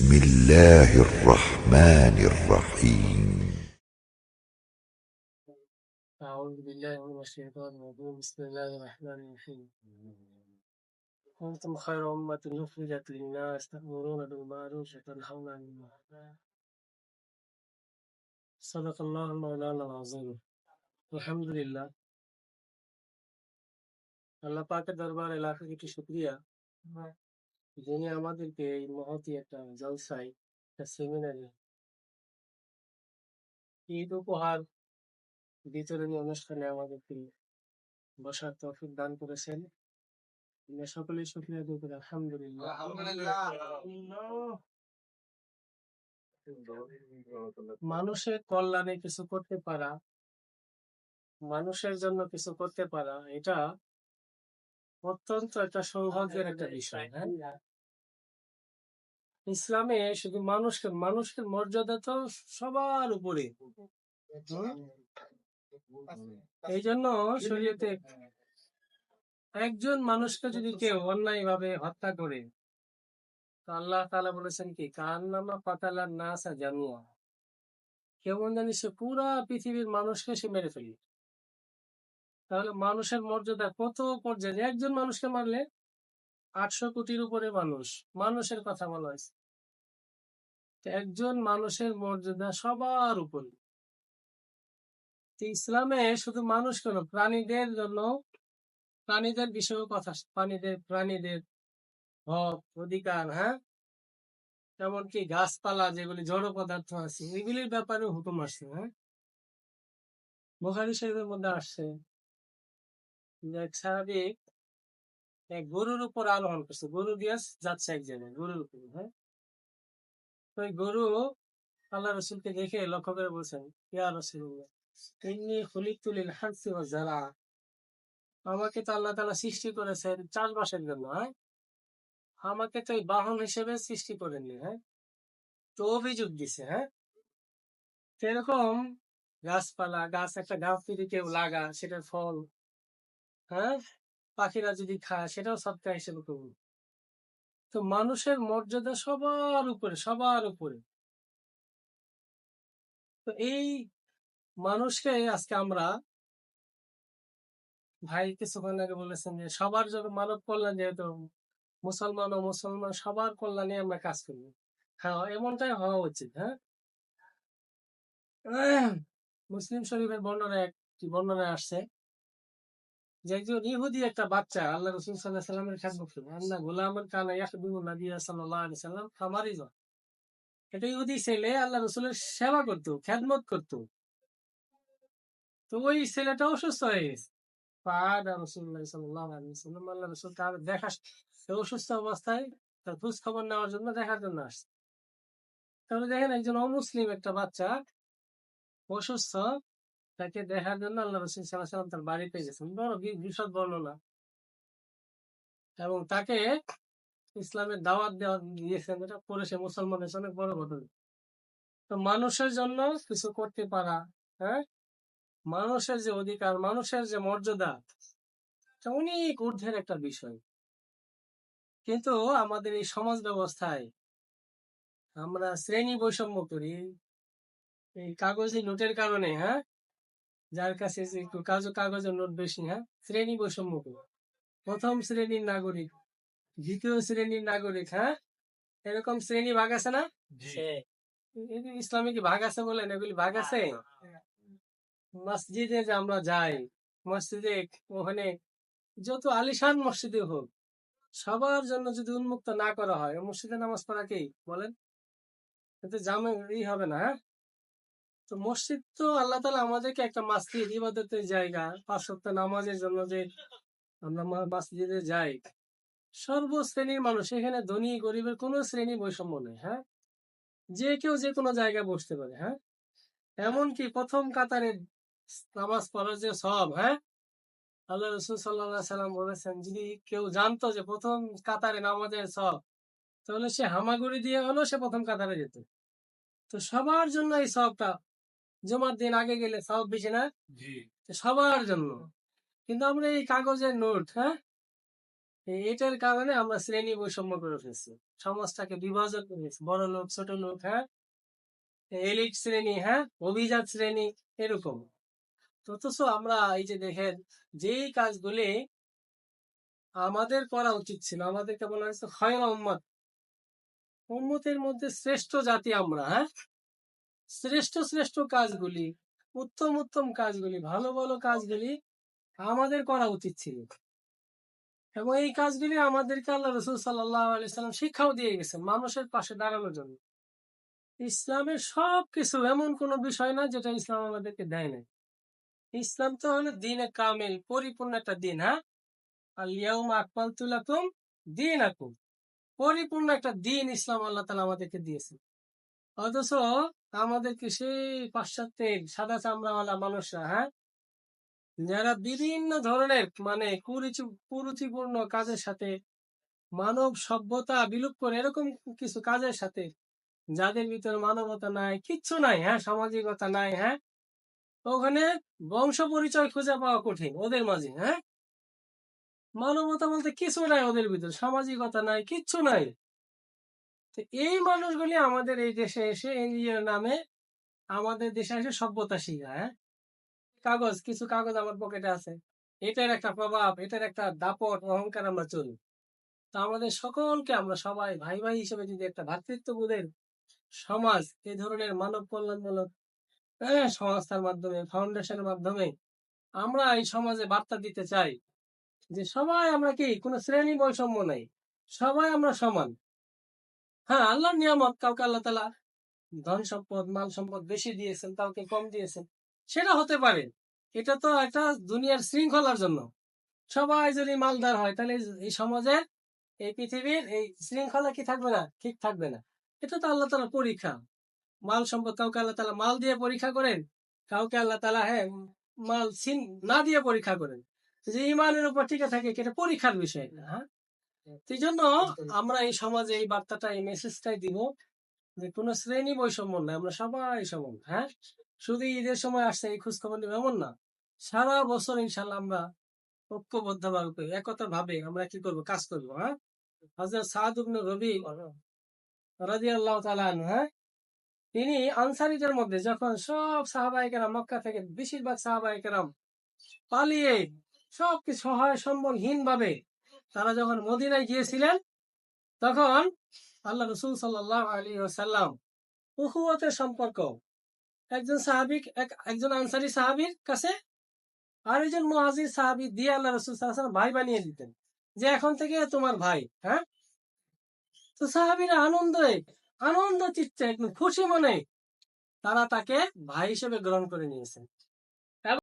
بسم الله الرحمن الرحيم. أعوذ بالله من الشيطان الرجيم. بسم الله الرحمن الرحيم. كنتم خير أمة أخرجت للناس تأمرون بالمعروف وتنهون عن المنكر. صدق الله مولانا العظيم. الحمد لله الله पाक دربار दरबार इलाके की যিনি আমাদেরকে এই মহতি একটা জলসায় একটা সেমিনারে ঈদ উপহার বিতরণী অনুষ্ঠানে আমাদেরকে বসার তৌফিক দান করেছেন। আমরা সকলেই করি আলহামদুলিল্লাহ। মানুষের কল্যাণে কিছু করতে পারা মানুষের জন্য কিছু করতে পারা এটা অত্যন্ত একটা সৌভাগ্যের একটা বিষয় হ্যাঁ? ইসলামে শুধু মানুষকে মানুষের মর্যাদা তো সবার উপরে এই জন্য শরীয়তে একজন মানুষকে যদি কেউ অন্যায় ভাবে হত্যা করে তো আল্লাহ তাআলা বলেছেন কি কান্নামা পাতালা নাসা জামিয়া। কেমন জানি সে পুরা পৃথিবীর মানুষকে সে মেরে ফেলি তাহলে মানুষের মর্যাদা কত পর্যায়ে? একজন মানুষকে মারলে আটশো কোটির উপরে মানুষ, মানুষের কথা বলা হয়েছে। একজন মানুষের মর্যাদা সবার উপরে। ইসলামে শুধু মানুষ কেন? প্রাণীদের জন্য, প্রাণীদের বিষয়েও কথা প্রাণীদের প্রাণীদের হক অধিকার হ্যাঁ? এমনকি গাছপালা যেগুলি জড় পদার্থ আছে, এগুলির ব্যাপারে হুকুম আসছে হ্যাঁ? বোখারি শরীফের মধ্যে আসছে। এক গরুর উপর আরোহণ করছে। গরু দিয়ে যাচ্ছে এক জায়গায়, গরুর উপর হ্যাঁ? তো গরু আল্লাহ রসুলকে দেখে লক্ষ্য করে বলছেন ইয়া রসুল্লাহ ইন্নি খুলিতুলিল হানসি ওয়া যারা আমাকে তো আল্লাহ তাআলা সৃষ্টি করেছেন চাষবাসের জন্য হ্যাঁ? আমাকে তো বাহন হিসেবে সৃষ্টি করেননি হ্যাঁ? তো অভিযোগ দিছে হ্যাঁ? তো এরকম গাছপালা, গাছ, একটা গাছ যদি কেউ লাগা, সেটার ফল হ্যাঁ? পাখিরা যদি খায়, সেটাও সবটা হিসেবে কবুল। তো মানুষের মর্যাদা সবার উপরে সবার উপরে। তো এই মানুষকে আজকে আমরা ভাই কিছুক্ষণ আগে বলেছেন যে, সবার জন্য মানব কল্যাণ যেহেতু, মুসলমান ও মুসলমান সবার কল্যাণে আমরা কাজ করি। হ্যাঁ এমনটাই হওয়া উচিত হ্যাঁ? মুসলিম শরীফের বর্ণনা একটি বর্ণনা আসছে। যে একজন ইহুদি একটা বাচ্চা, আল্লাহ রসুল সাল্লাহ সাল্লামের খেদমত আল্লাহ গোলামের কানা নাবিয়া সাল্লাম খামারি এটা ইহুদি ছেলে আল্লাহ রসুলের সেবা করতো, খেদমত করতো। তো ওই ছেলেটা অসুস্থ হয়ে গেছে। অবস্থায় তার নেওয়ার জন্য দেখার জন্য তাহলে দেখেন একজন অমুসলিম একটা বাচ্চা, অসুস্থ তাকে দেখার জন্য আল্লাহ রসুল সাল্লাহ সাল্লাম তার বাড়িতে গেছেন। বড় বিশদ বর্ণনা। এবং তাকে ইসলামের দাওয়াত দেওয়া দিয়েছেন। এটা পরে সে মুসলমান হয়েছে, অনেক বড় ঘটনা। তো মানুষের জন্য কিছু করতে পারা হ্যাঁ? মানুষের যে অধিকার, মানুষের যে মর্যাদা অনেক ঊর্ধ্বের একটা বিষয়। কিন্তু আমাদের এই সমাজ ব্যবস্থায় আমরা শ্রেণি বৈষম্য করি, এই কাগজি নোটের কারণে হ্যাঁ? যার কাছে যে একটু কাজ- কাগজের নোট বেশি হ্যাঁ? শ্রেণি বৈষম্য প্রথম শ্রেণির নাগরিক দ্বিতীয় শ্রেণির নাগরিক হ্যাঁ? এরকম শ্রেণি ভাগ আছে না? এগুলি ইসলামে কি ভাগ আছে বলেন? এগুলি ভাগ আছে। মসজিদে যে আমরা যাই মসজিদে ওখানে যত আলিশান মসজিদে হোক সবার জন্য যদি উন্মুক্ত না করা হয় মসজিদে নামাজ পড়া কি বলেন? এতে জামে ই হবে না হ্যাঁ? তো মসজিদ তো আল্লাহ তালা আমাদেরকে একটা মসজিদ ইবাদতের জায়গা। পাঁচ সপ্তাহ নামাজের জন্য যে আমরা মা- মসজিদে যাই সর্ব শ্রেণির মানুষ, এখানে ধনী, গরিবের কোনো শ্রেণি বৈষম্য নেই হ্যাঁ? যে কেউ যে কোনো জায়গায় বসতে পারে হ্যাঁ? এমনকি প্রথম কাতারে নামাজ পড়ার যে সব হ্যাঁ? আল্লাহ রসুল সাল্লাহ সাল্লাম বলেছেন, যদি কেউ জানতো যে প্রথম কাতারে নামাজের সব তাহলে সে হামাগুড়ি দিয়ে হলেও সে প্রথম কাতারে যেত। তো সবার জন্য এই সবটা জমার দিন আগে গেলে সব বেশি না? সবার জন্য। কিন্তু আমরা এই কাগজের নোট হ্যাঁ? এটার কারণে আমরা শ্রেণি বৈষম্য করে ফেলছি। সমাজটাকে বিভাজন করে বড় লোক ছোট লোক হ্যাঁ? এলিট শ্রেণি হ্যাঁ? অভিজাত শ্রেণি এরকম। অথচ আমরা এই যে দেখেন যেই কাজগুলি আমাদের করা উচিত ছিল আমাদেরকে বলা হয়েছে খয়রা উম্মত। উম্মতের মধ্যে শ্রেষ্ঠ জাতি আমরা হ্যাঁ? শ্রেষ্ঠ শ্রেষ্ঠ কাজগুলি, উত্তম উত্তম কাজগুলি, ভালো ভালো কাজগুলি আমাদের করা উচিত ছিল। এবং এই কাজগুলি আমাদেরকে আল্লাহ রসুল আলাইসাল্লাম শিক্ষাও দিয়ে গেছেন মানুষের পাশে দাঁড়ানোর জন্য। ইসলামের সব কিছু এমন কোনো বিষয় না যেটা ইসলাম আমাদেরকে দেয় না ইসলাম তো হলো দিনে কামেল, পরিপূর্ণ একটা দিন হ্যাঁ? আলিয়াউম আকমাল তুলাকুম দিন আকুম পরিপূর্ণ একটা দিন ইসলাম আল্লাহ তালা আমাদেরকে দিয়েছে অথচ আমাদেরকে সেই পাশ্চাত্যের সাদা চামড়াওয়ালা মানুষরা হ্যাঁ? যারা বিভিন্ন ধরনের মানে কুরুচি, কুরুচিপূর্ণ কাজের সাথে, মানব সভ্যতা বিলুপ করে এরকম কিছু কাজের সাথে, যাদের ভিতরে মানবতা নাই, কিচ্ছু নাই হ্যাঁ? সামাজিকতা নাই হ্যাঁ? ওখানে বংশ পরিচয় খুঁজে পাওয়া কঠিন ওদের মাঝে হ্যাঁ? মানবতা বলতে কিছু নাই ওদের ভিতরে, সামাজিকতা নাই, কিচ্ছু নাই। তো এই মানুষগুলি আমাদের এই দেশে এসে এনজিওর নামে আমাদের দেশে এসে সভ্যতা শিখা হ্যাঁ? কাগজ কিছু কাগজ আমার পকেটে আছে। এটার একটা প্রভাব এটার একটা দাপট অহংকার আমরা চলি। তো আমাদের সকলকে আমরা সবাই ভাই ভাই হিসেবে যদি একটা ভ্রাতৃত্ববোধের সমাজ এই ধরনের মানব কল্যাণমূলক হ্যাঁ, সংস্থার মাধ্যমে ফাউন্ডেশনের মাধ্যমে আমরা এই সমাজে বার্তা দিতে চাই যে সবাই আমরা কি কোনো শ্রেণি বৈষম্য নাই? সবাই আমরা সমান। হ্যাঁ আল্লাহর নিয়ামত। কাউকে আল্লাহ তালা ধন সম্পদ, মাল সম্পদ বেশি দিয়েছেন, কাউকে কম দিয়েছেন, সেটা হতে পারে। এটা তো একটা দুনিয়ার শৃঙ্খলার জন্য। সবাই যদি মালদার হয়, তাহলে এই সমাজের এই পৃথিবীর এই শৃঙ্খলা কি থাকবে না? ঠিক থাকবে না। এটা তো আল্লাহ তালা পরীক্ষা। মাল সম্পদ, কাউকে আল্লাহ তালা মাল দিয়ে পরীক্ষা করেন, কাউকে আল্লাহ তালা হ্যাঁ মাল সিন না দিয়ে পরীক্ষা করেন। যে ইমানের উপর টিকে থাকে এটা পরীক্ষার বিষয় না? হ্যাঁ সেই জন্য আমরা এই সমাজে এই বার্তাটা এই মেসেজটাই দিব যে কোনো শ্রেণি বৈষম্য নাই আমরা সবাই সমান হ্যাঁ? শুধু ঈদের সময় আসছে এই খোঁজ খবর নেব এমন না। সারা বছর ইনশাল্লাহ আমরা ঐক্যবদ্ধ ভাবে একতা ভাবে আমরা কি করব কাজ করব হ্যাঁ? হজরত সাদ ইবনে রবি রাদিয়াল্লাহু তাআলা হ্যাঁ? তিনি আনসারীদের মধ্যে যখন সব সাহাবাহিকেরাম মক্কা থেকে বেশিরভাগ সাহাবাহিকেরাম পালিয়ে সব কিছু সহায় সম্বলহীন ভাবে তারা যখন মদিনায় গিয়েছিলেন, তখন আল্লাহ রসুল সাল্লাহ আলী সাল্লাম উহুয়াতের সম্পর্ক। একজন সাহাবিক এক- একজন আনসারি সাহাবির কাছে আর একজন মহাজির সাহাবি দিয়ে আল্লাহ রসুল সাল্লাম ভাই বানিয়ে দিতেন যে এখন থেকে তোমার ভাই হ্যাঁ? তো সাহাবিরা আনন্দে, আনন্দ চিত্তে, একদম খুশি মনে তারা তাকে ভাই হিসেবে গ্রহণ করে নিয়েছেন।